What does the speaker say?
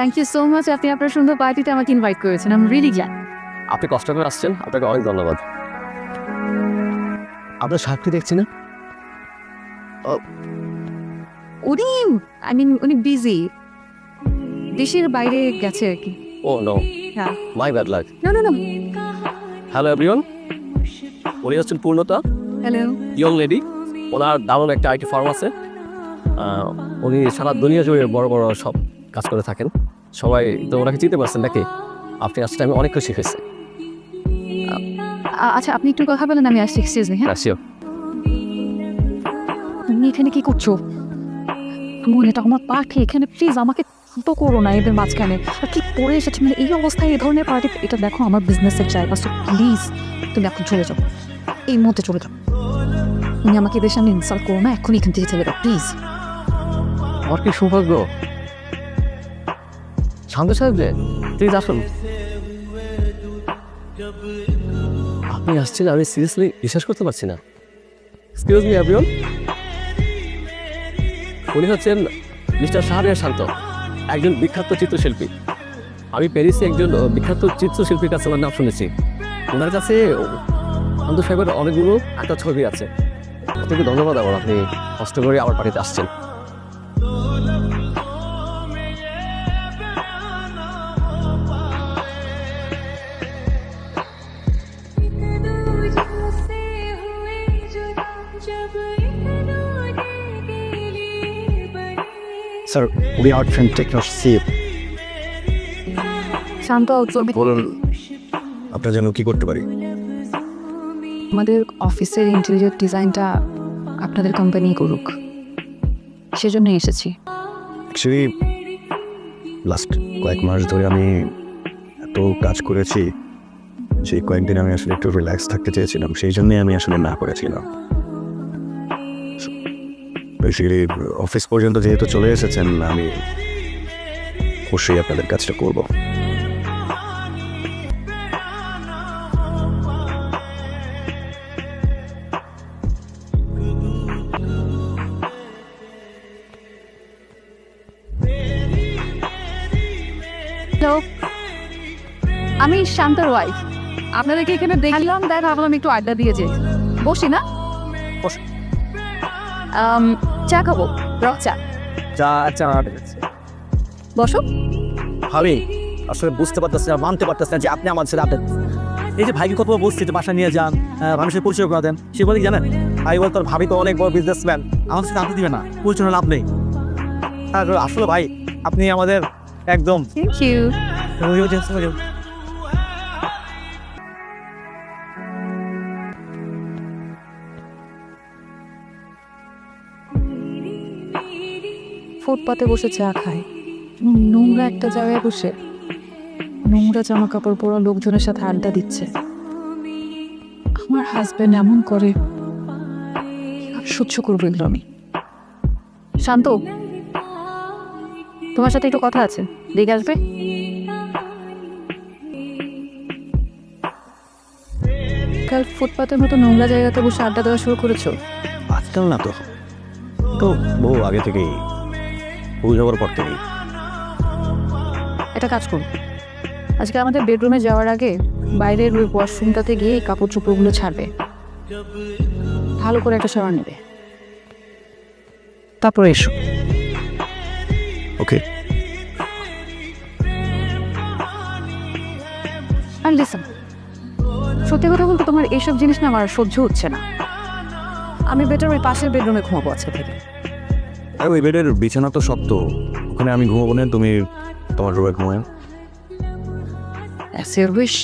Thank you so much আপনি আপনার সুন্দর পার্টিতে আমাকে ইনভাইট করেছেন। আই এম রিয়েলি গ্ল্যাড আপনি কষ্ট করে আসছেন আপনাকে অনেক ধন্যবাদ। আপনার সাক্ষী দেখছি না? উনি আই মিন উনি বিজি দেশের বাইরে গেছে আর কি। ও নো হ্যাঁ। মাই ব্যাড লাক না না না হ্যালো এভরিওয়ান উনি হচ্ছেন পূর্ণতা। হ্যালো ইয়ং লেডি ওনার দারুণ একটা আইটি ফার্ম আছে। উনি সারা দুনিয়া জুড়ে বড় বড় সব কাজ করে থাকেন। সবাই তো ওনাকে চিনতে পারছেন নাকি? আপনি আসতে আমি অনেক খুশি হয়েছে আচ্ছা আপনি একটু কথা বলেন আমি আসছি এক্সকিউজ মি হ্যাঁ? রাশিও তুমি এখানে কি করছ? মন এটা আমার পাখি এখানে প্লিজ আমাকে তো করো না এদের মাঝখানে। আর কি পড়ে এসেছে? মানে এই অবস্থায় এই ধরনের পার্টি এটা দেখো আমার বিজনেসের জায়গা। সো প্লিজ তুমি এখন চলে যাও। এই মুহূর্তে চলে যাও। তুমি আমাকে এদের সামনে ইনসাল্ট করো না এখন এখান থেকে চলে যাও প্লিজ আমার কি সৌভাগ্য? শান্ত সাহেব যে প্লিজ আসুন। আপনি আসছেন, আমি সিরিয়াসলি বিশ্বাস করতে পারছি না। এক্সকিউজ মি এভরিওন উনি হচ্ছেন মিস্টার শাহরিয়ার শান্ত, একজন বিখ্যাত চিত্রশিল্পী। আমি প্যারিসে একজন বিখ্যাত চিত্রশিল্পীর কাছে আমার নাম শুনেছি। ওনার কাছে শান্ত সাহেবের অনেকগুলো একটা ছবি আছে। আপনাকে ধন্যবাদ, আমার আপনি কষ্ট করে আমার বাড়িতে আসছেন। Sir, we are trying to take your seat. শান্ত চলবে বলুন আপনার জন্য কি করতে পারি? আমাদের অফিসের ইন্টেরিয়র ডিজাইনটা আপনাদের কোম্পানি করুক। সেজন্যই এসেছি। অ্যাকচুয়ালি লাস্ট কয়েক মাস ধরে আমি এত কাজ করেছি সেই কয়েকদিন আমি আসলে একটু রিল্যাক্স থাকতে চেয়েছিলাম সেই জন্যই আমি আসলে না করেছিলাম। বেসিক্যালি অফিস পর্যন্ত যেহেতু চলে এসেছেন আমি অবশ্যই আপনাদের কাজটা করব। আমি শান্তর ওয়াইফ আপনাদেরকে এখানে দেখলাম দেখ ভাবলাম একটু আড্ডা দিয়ে যাই বসি না? বসো। চা খাব রক চা। যা আচ্ছা বসো। ভাবি আসলে বুঝতে পারতেছি না মানতে পারতেছি না যে আপনি আমার ছেলে আপনি এই যে ভাইকে কত বলছি যে বাসা নিয়ে যান মানুষের পরিচয় করে দেন সে বলে জানেন? ভাই বল তোর ভাবি তো অনেক বড় বিজনেসম্যান আমার সাথে আনতে দিবে না পরিচয় লাভ নেই। আসলে ভাই আপনি আমাদের একদম থ্যাংক ইউ ফুটপাতে বসে চা খায়। নোংরা একটা জায়গায় বসে নোংরা জামা কাপড় পরা লোকজনের সাথে আড্ডা দিচ্ছে। আমার হাজবেন্ড এমন করে। সহ্য করব এগুলো আমি। শান্ত, তোমার সাথে একটু কথা আছে। দেখে আসবে? কাল ফুটপাতের মতো নোংরা জায়গাতে বসে আড্ডা দেওয়া শুরু করেছ। আজকাল না তো। তো বউ আগে থেকেই যাওয়ার পর থেকেই একটা কাজ করুন। আজকে আমাদের বেডরুমে যাওয়ার আগে বাইরের ওই ওয়াশরুমটাতে গিয়ে এই কাপড় চোপড়গুলো ছাড়বে। ভালো করে একটা শাওয়ার নেবে। তারপরে এসো। ওকে। আর লিসন সত্যি কথা বলতে তোমার এইসব জিনিস না আমার সহ্য হচ্ছে না। আমি বেটার ওই পাশের বেডরুমে ঘুমাবো আজকে থেকে। আর ওই বেডের বিছানা তো শক্ত ওখানে আমি ঘুমাবো না, তুমি তোমার রুমে ঘুমায় As your wish.